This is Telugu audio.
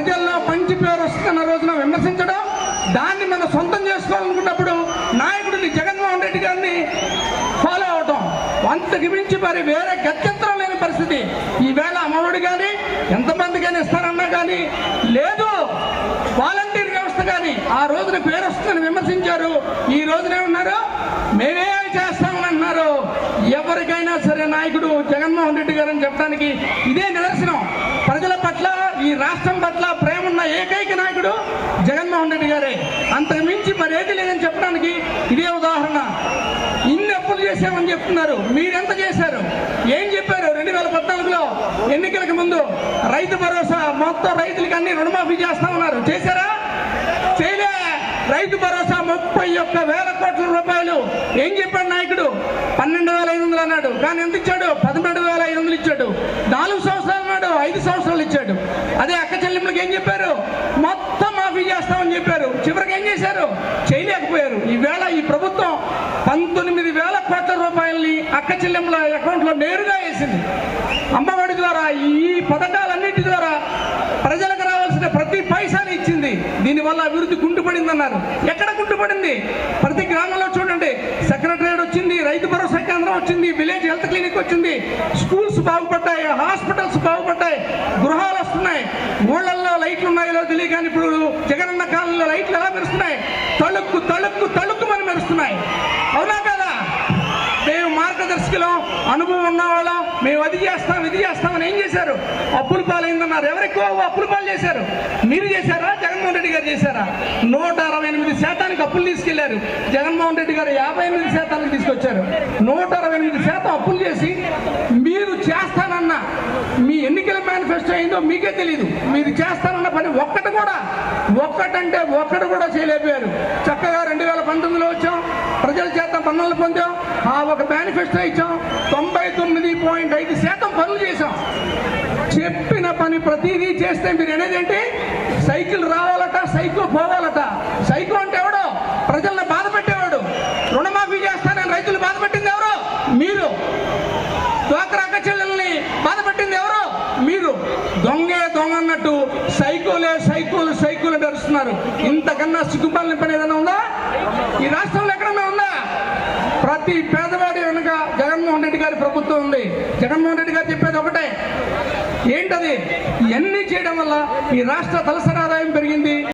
ప్రజల్లో మంచి పేరు వస్తుందన్న రోజున విమర్శించడం దాన్ని మనం సొంతం చేసుకోవాలనుకున్నప్పుడు నాయకుడిని జగన్మోహన్ రెడ్డి గారిని ఫాలో అవటం. అంతకు మించి మరి వేరే గత్యంతరం లేని పరిస్థితి. ఈవేళ అమ్మఒడి కానీ ఎంతమందికైనా ఇస్తారన్నా కానీ లేదు వాలంటీర్ వ్యవస్థ కానీ ఆ రోజున పేరు వస్తుందని విమర్శించారు. ఈ రోజున ఏమన్నారు? మేమే చేస్తామని అన్నారు. ఎవరికైనా సరే నాయకుడు జగన్మోహన్ రెడ్డి గారు అని చెప్పడానికి ఇదే నిలబడి ఏది లేదని చెప్పడానికి ఇదే ఉదాహరణ. ఇన్ని అప్పులు చేశామని చెప్తున్నారు. మీరెంత చేశారు? ఏం చెప్పారు? రెండు వేల పద్నాలుగులో ఎన్నికలకు ముందు రైతు భరోసా మొత్తం రైతులకి అన్ని రుణమాఫీ చేస్తామన్నారు చేశారా? చేయలే. రైతు భరోసా ముప్పై ఒక్క వేల కోట్ల రూపాయలు. ఏం చెప్పాడు నాయకుడు? పన్నెండు వేల ఐదు వందలు అన్నాడు. కానీ ఎంత ఇచ్చాడు? పదమూడు వేల ఐదు వందలు ఇచ్చాడు. నాలుగు సంవత్సరాలు అన్నాడు. ఐదు సంవత్సరాలు ఇచ్చాడు. అదే అక్క చెల్లెమ్మలకి ఏం చెప్పారు? మొత్తం మాఫీ చేస్తామని చెప్పారు. చివరికి ఏం చేశారు? చేయలేకపోయారు. ఈవేళ ఈ ప్రభుత్వం పంతొమ్మిది వేల కోట్ల రూపాయలని అక్క చెల్లెమ్మల అకౌంట్లో నేరుగా వేసింది. అమ్మఒడి ద్వారా ఈ పథకాలన్నిటి ద్వారా ప్రజలకు రావాల్సిన ప్రతి పైసాని ఇచ్చింది. దీనివల్ల అభివృద్ధి కుంటుపడింది అన్నారు ఎక్కడ గుంటుపడింది ప్రతి గ్రామంలో చూడండి. సెక్రటరేట్ వచ్చింది రైతు భరోసా కేంద్రం వచ్చింది విలేజ్ హెల్త్ క్లినిక్ వచ్చింది. స్కూల్స్ బాగుపడ్డాయి హాస్పిటల్స్ బాగుపడ్డాయి గృహాలు వస్తున్నాయి. ఊళ్ళ స్థాయిలో ఉన్నాయో కానీ ఇప్పుడు జగనన్న కాలంలో లైట్లు ఎలా మెరుస్తున్నాయి? తళుక్కు తళుక్కు తళుక్కు అని మెరుస్తున్నాయి. అవునా కదా? మేము మార్గదర్శకులం అనుభవం ఉన్నవాళ్ళం మేము అది చేస్తాం ఇది చేస్తామని ఏం చేశారు? అప్పులు పాలైందన్నారు. ఎవరు ఎక్కువ పాలు చేశారు? మీరు చేశారా? జగన్మోహన్ రెడ్డి గారు చేశారా? నూట అరవై ఎనిమిది శాతానికి అప్పులు తీసుకెళ్ళారు. జగన్మోహన్ రెడ్డి గారు యాభై ఎనిమిది శాతానికి తీసుకొచ్చారు. నూట అరవై ఎనిమిది శాతం అప్పులు చేసి మీరు చేస్తానన్న మీ ఎన్నికల మేనిఫెస్టో అయిందో మీకే తెలియదు మీరు చేస్తారన్న పని ఒక్కటి కూడా ఒక్కటంటే ఒక్కటి కూడా చేయలేకపోయారు. చక్కగా రెండు వేల పంతొమ్మిదిలో వచ్చాం. ప్రజల చేత పన్నులు పొందాం. ఆ ఒక మేనిఫెస్టో ఇచ్చాం. తొంభై తొమ్మిది పాయింట్ ఐదు శాతం పనులు చేశాం. చెప్పిన పని ప్రతిదీ చేస్తే మీరు అనేది ఏంటి? సైకిల్ రావాలట సైకిల్ పోవాలట. సైకిల్ అంటే ఎవడో? ప్రజల్ని బాధ పెట్టేవాడు. రుణమాఫీ చేస్తానని రైతులు బాధ పెట్టింది మీరు. డ్వాక్రా చెల్లెలు చెల్లెల్ని బాధ పెట్టింది ఎవరు మీరు దొంగే దొంగ అన్నట్టు సైకోలే సైకోలు సైకోలు నడుస్తున్నారు. ఇంతకన్నా సిగ్గుపాలని పని ఏదైనా ఉందా? ఈ రాష్ట్రంలో ఎక్కడన్నా ఉందా? ప్రతి పేదవాడి వెనుక జగన్మోహన్ రెడ్డి గారి ప్రభుత్వం ఉంది. జగన్మోహన్ రెడ్డి గారు చెప్పేది ఒకటే. ఏంటది? ఇవన్నీ చేయడం వల్ల ఈ రాష్ట్ర తలసరి ఆదాయం పెరిగింది.